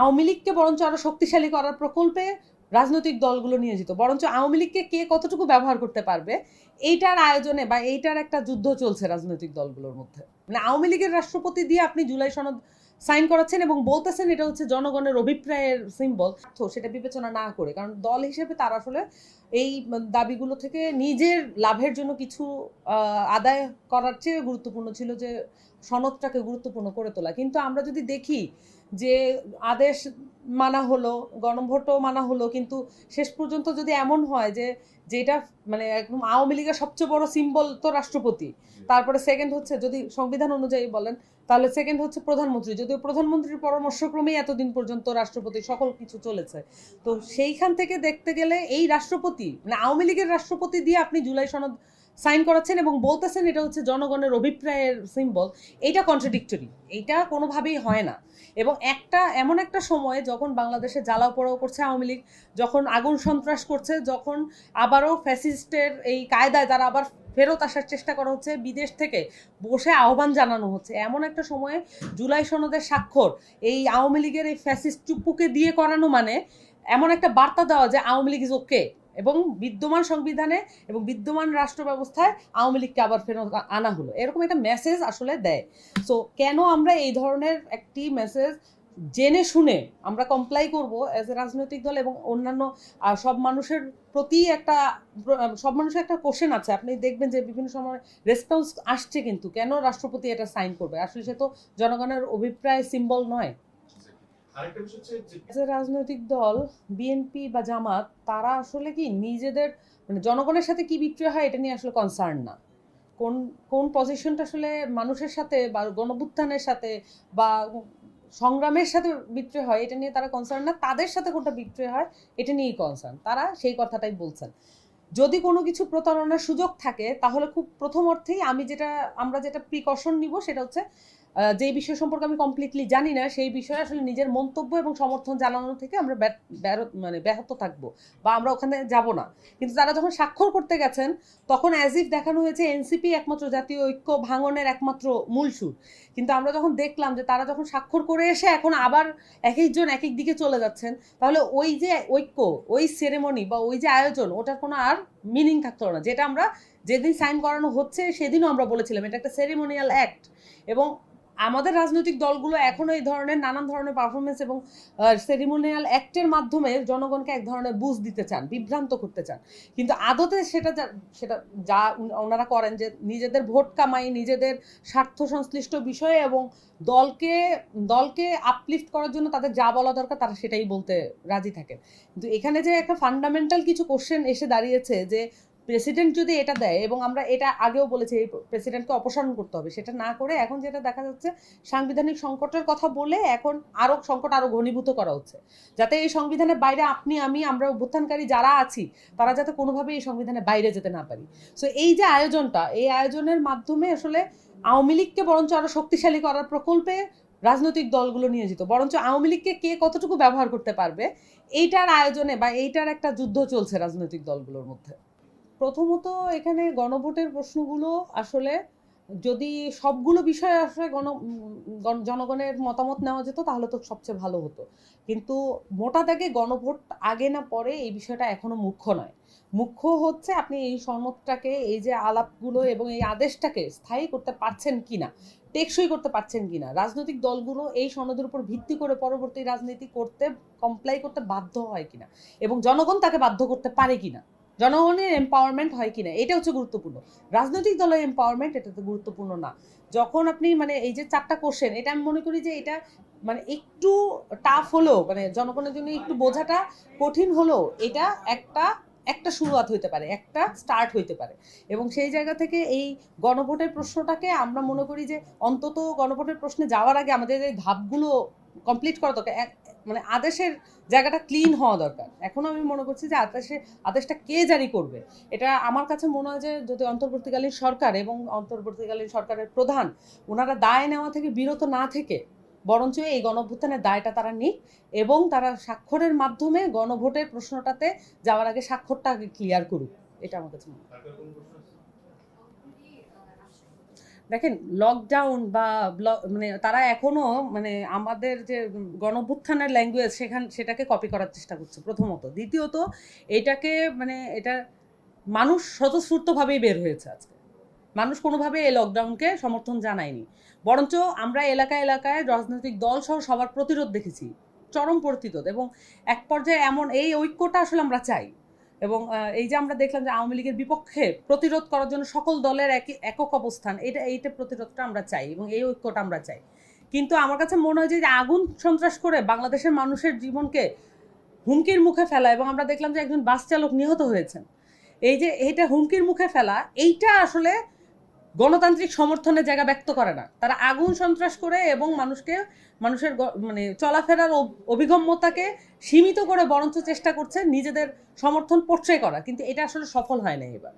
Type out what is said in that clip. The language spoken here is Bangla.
আওয়ামী লীগকে বরঞ্চ আরও শক্তিশালী করার প্রকল্পে রাজনৈতিক দলগুলো নিয়োজিত। বরঞ্চ আওয়ামী লীগকে কে কতটুকু ব্যবহার করতে পারবে, এইটার আয়োজনে বা এইটার একটা যুদ্ধ চলছে রাজনৈতিক দলগুলোর মধ্যে। মানে আওয়ামী লীগের রাষ্ট্রপতি দিয়ে আপনি জুলাই সনদ সাইন করাচ্ছেন এবং বলতেছেন এটা হচ্ছে জনগণের অভিপ্রায়ের সিম্বল তো সেটা বিবেচনা না করে, কারণ দল হিসেবে তারা আসলে এই দাবিগুলো থেকে নিজের লাভের জন্য কিছু আদায় করার চেয়ে গুরুত্বপূর্ণ ছিল যে সনদটাকে গুরুত্বপূর্ণ করে তোলা। কিন্তু আমরা যদি দেখি যে আদেশ মানা হলো গণভোটও মানা হলো কিন্তু শেষ পর্যন্ত যদি এমন হয় যে যেটা মানে একদম আওয়ামী লীগের সবচেয়ে বড় সিম্বল তো রাষ্ট্রপতি তারপরে সেকেন্ড হচ্ছে যদি সংবিধান অনুযায়ী বলেন তাহলে সেকেন্ড হচ্ছে প্রধানমন্ত্রী। যদিও প্রধানমন্ত্রীর পরামর্শক্রমেই এতদিন পর্যন্ত রাষ্ট্রপতি সকল কিছু চলেছে তো সেইখান থেকে দেখতে গেলে এই রাষ্ট্রপতি মানে আওয়ামী লীগের রাষ্ট্রপতি দিয়ে আপনি জুলাই সনদ সাইন করাচ্ছেন এবং বলতেছেন এটা হচ্ছে জনগণের অভিপ্রায়ের সিম্বল এইটা কন্ট্রাডিক্টরি এইটা কোনোভাবেই হয় না। এবং একটা, এমন একটা সময়ে যখন বাংলাদেশে জ্বালাও পোড়াও করছে আওয়ামী লীগ, যখন আগুন সন্ত্রাস করছে, যখন আবারও ফ্যাসিস্টের এই কায়দায় তারা আবার ফেরত আসার চেষ্টা করা হচ্ছে, বিদেশ থেকে বসে আহ্বান জানানো হচ্ছে। এমন একটা সময়ে জুলাই সনদের স্বাক্ষর, এই আওয়ামী লীগের এই ফ্যাসিস্ট চুপ্পুকে দিয়ে করানো মানে এমন একটা বার্তা দেওয়া যে আওয়ামী লীগ ইজ ওকে এবং বিদ্যমান সংবিধানে এবং বিদ্যমান রাষ্ট্র ব্যবস্থায় আওয়ামী লীগকে আবার ফেরত আনা হলো। এরকম একটা মেসেজ আসলে দেয়। সো কেন আমরা এই ধরনের একটি মেসেজ জেনে শুনে আমরা কমপ্লাই করব অ্যাজ এ রাজনৈতিক দল এবং অন্যান্য সব মানুষের প্রতি একটা, সব মানুষের একটা কোশ্চেন আছে। আপনি দেখবেন যে বিভিন্ন সময় রেসপন্স আসছে কিন্তু। কেন রাষ্ট্রপতি এটা সাইন করবে? আসলে সে তো জনগণের অভিপ্রায় সিম্বল নয় আরেকটা বিষয় হচ্ছে যে যে রাজনৈতিক দল বিএনপি বা জামাত, তারা আসলে কি নিজেদের মানে জনগণের সাথে কি বিক্রয় হয় এটা নিয়ে আসলে কনসার্ন না। কোন কোন পজিশনটা আসলে মানুষের সাথে বা গণভুত্থানের সাথে বা সংগ্রামের সাথে বিক্রয় হয় এটা নিয়ে তারা কনসার্ন না, তাদের সাথে কোনটা বিক্রয় হয় এটা নিয়েই কনসার্ন তারা সেই কথাটাই বলছেন। যদি কোনো কিছু প্রতারণার সুযোগ থাকে, তাহলে খুব প্রথম অর্থেই আমি যেটা, আমরা যেটা প্রিকশন নিব সেটা হচ্ছে যে বিষয় সম্পর্কে আমি কমপ্লিটলি জানি না, সেই বিষয়ে আসলে নিজের মন্তব্য এবং সমর্থন জানানো থেকে আমরা মানে ব্যাহত থাকব বা আমরা ওখানে যাব না। কিন্তু তারা যখন স্বাক্ষর করতে গেছেন, তখন অ্যাজ ইফ দেখানো হয়েছে এনসিপি একমাত্র জাতীয় ঐক্য ভাঙনের একমাত্র মূল সুর। কিন্তু আমরা যখন দেখলাম যে তারা যখন স্বাক্ষর করে এসে এখন আবার এক একজন এক এক দিকে চলে যাচ্ছেন, তাহলে ওই যে ঐক্য, ওই সেরেমনি বা ওই যে আয়োজন, ওটার কোনো আর মিনিং থাকতো না। যেটা আমরা যেদিন সাইন করানো হচ্ছে, সেদিনও আমরা বলেছিলাম, এটা একটা সেরিমোনিয়াল অ্যাক্ট এবং আমাদের রাজনৈতিক দলগুলো এখনও এই ধরনের নানান ধরনের পারফরমেন্স এবং সেরিমোনিয়াল অ্যাক্টের মাধ্যমে জনগণকে এক ধরনের বুঝ দিতে চান, বিভ্রান্ত করতে চান। কিন্তু আদতে সেটা সেটা যা ওনারা করেন যে নিজেদের ভোট কামাই, নিজেদের স্বার্থ সংশ্লিষ্ট বিষয়ে এবং দলকে দলকে আপলিফট করার জন্য তাদের যা বলা দরকার তারা সেটাই বলতে রাজি থাকেন। কিন্তু এখানে যে একটা ফান্ডামেন্টাল কিছু কোশ্চেন এসে দাঁড়িয়েছে যে প্রেসিডেন্ট যদি এটা দেয় এবং আমরা এটা আগেও বলেছি, এই প্রেসিডেন্টকে অপসারণ করতে হবে, সেটা না করে এখন যেটা দেখা যাচ্ছে, সাংবিধানিক সংকটের কথা বলে এখন আরও সংকট আরও ঘনীভূত করা হচ্ছে। যাতে এই সংবিধানের বাইরে আপনি, আমি, আমরা অভ্যুত্থানকারী যারা আছি, তারা যাতে কোনোভাবে এই সংবিধানের বাইরে যেতে না পারি। সো এই যে আয়োজনটা, এই আয়োজনের মাধ্যমে আসলে আওয়ামী লীগকে বরঞ্চ আরও শক্তিশালী করার প্রকল্পে রাজনৈতিক দলগুলো নিয়োজিত, বরঞ্চ আওয়ামী লীগকে কে কতটুকু ব্যবহার করতে পারবে, এইটার আয়োজনে বা এইটার একটা যুদ্ধ চলছে রাজনৈতিক দলগুলোর মধ্যে। প্রথমত এখানে গণভোটের প্রশ্নগুলো আসলে যদি সবগুলো বিষয়ে আসলে গণ জনগণের মতামত নেওয়া যেত, তাহলে তো সবচেয়ে ভালো হতো। কিন্তু মোটা দাগে গণভোট আগে না পরে এই বিষয়টা এখনও মুখ্য নয়। মুখ্য হচ্ছে আপনি এই সনদটাকে, এই যে আলাপগুলো এবং এই আদেশটাকে স্থায়ী করতে পারছেন কিনা, টেকসই করতে পারছেন কিনা, রাজনৈতিক দলগুলো এই সনদের উপর ভিত্তি করে পরবর্তী রাজনীতি করতে কমপ্লাই করতে বাধ্য হয় কিনা এবং জনগণ তাকে বাধ্য করতে পারে কিনা জনগণের এম্পাওয়ারমেন্ট হয় কিনা, এটা হচ্ছে গুরুত্বপূর্ণ। রাজনৈতিক দলের এম্পাওয়ারমেন্ট এটা তো গুরুত্বপূর্ণ না। যখন আপনি মানে এই যে চারটা কোশ্চেন এটা আমি মনে করি যে এটা মানে একটু টাফ হলেও মানে জনগণের জন্য একটু বোঝাটা কঠিন হলেও এটা একটা একটা শুরুয়াত হইতে পারে, একটা স্টার্ট হইতে পারে। এবং সেই জায়গা থেকে এই গণভোটের প্রশ্নটাকে আমরা মনে করি যে অন্তত গণভোটের প্রশ্নে যাওয়ার আগে আমাদের এই ধাপগুলো কমপ্লিট করা দরকার। মানে আদেশের জায়গাটা ক্লিন হওয়া দরকার। এখনও আমি মনে করছি যে আদেশে, আদেশটা কে জারি করবে? এটা আমার কাছে মনে হয় যে যদি অন্তর্বর্তীকালীন সরকার এবং অন্তর্বর্তীকালীন সরকারের প্রধান ওনারা দায় নেওয়া থেকে, বিরত না থেকে, বরঞ্চ এই গণভ্যুত্থানের দায়টা তারা নিক এবং তারা স্বাক্ষরের মাধ্যমে গণভোটের প্রশ্নটাতে যাওয়ার আগে স্বাক্ষরটা ক্লিয়ার করুক। এটা আমার কাছে মনে হয় সরকার কোনো প্রশ্ন আছে? দেখেন লকডাউন বা মানে তারা এখনও মানে আমাদের যে গণভুত্থানের ল্যাঙ্গুয়েজ সেখান, সেটাকে কপি করার চেষ্টা করছে প্রথমত। দ্বিতীয়ত, এটাকে মানে এটা মানুষ স্বতঃস্ফূর্তভাবেই বের হয়েছে আজকে। মানুষ কোনোভাবে এই লকডাউনকে সমর্থন জানায়নি। বরঞ্চ আমরা এলাকায় এলাকায় রাজনৈতিক দল সহ সবার প্রতিরোধ দেখেছি, চরম প্রতিরোধ এবং এক পর্যায়ে এমন এই ঐক্যটা আসলে আমরা চাই। এবং এই যে আমরা দেখলাম যে আওয়ামী লীগের বিপক্ষে প্রতিরোধ করার জন্য সকল দলের একই একক অবস্থান, এটা, এইটা প্রতিরোধটা আমরা চাই এবং এই ঐক্যটা আমরা চাই। কিন্তু আমার কাছে মনে হয় যে আগুন সন্ত্রাস করে বাংলাদেশের মানুষের জীবনকে হুমকির মুখে ফেলা এবং আমরা দেখলাম যে একজন বাস চালক নিহত হয়েছেন। এই যে এটা হুমকির মুখে ফেলা, এইটা আসলে গণতান্ত্রিক সমর্থনের জায়গা ব্যক্ত করে না। তারা আগুন সন্ত্রাস করে এবং মানুষকে, মানুষের মানে চলাফেরার অভিগম্যতাকে সীমিত করে বরঞ্চ চেষ্টা করছে নিজেদের সমর্থন পোট্রে করা। কিন্তু এটা আসলে সফল হয় না এবার।